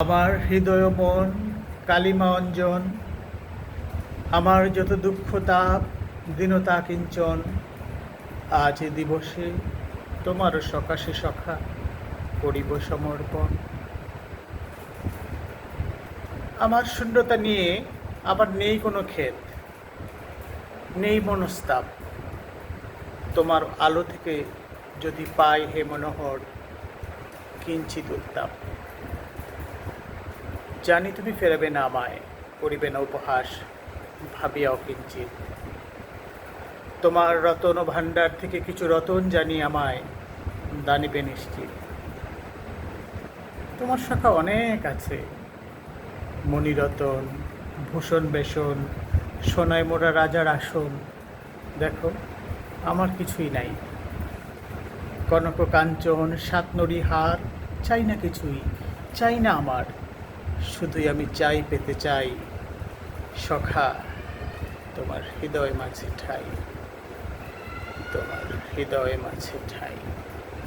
আমার হৃদয় মন কালিমা অঞ্জন আমার যত দুঃখ, তাপ, দীনতা, কিঞ্চন, আজ দিবসে তোমার সকাশে সখা করিব সমর্পণ। আমার শূন্যতা নিয়ে আবার নেই কোনো ক্ষেত, নেই মনস্তাপ। তোমার আলো থেকে যদি পাই হে মনোহর, কিঞ্চিত উত্তাপ। জানি তুমি ফেরাবে না আমায়, করিবে না উপহাস, ভাবিয়াও অকিঞ্চিত তোমার রতন ও ভাণ্ডার থেকে কিছু রতন জানি আমায়, দানিবে নিশ্চিত। তোমার শাখা অনেক আছে, মণিরতন, ভূষণ বেসন সোনায় মোড়া রাজার আসন। দেখো, আমার কিছুই নাই। কনক কাঞ্চন সাতনড়ি হার, চাই না কিছুই, চাই না আমার। শুধুই আমি চাই পেতে চাই সখা তোমার হৃদয় মাঝে ঠাই তোমার হৃদয় মাঝে ঠাই।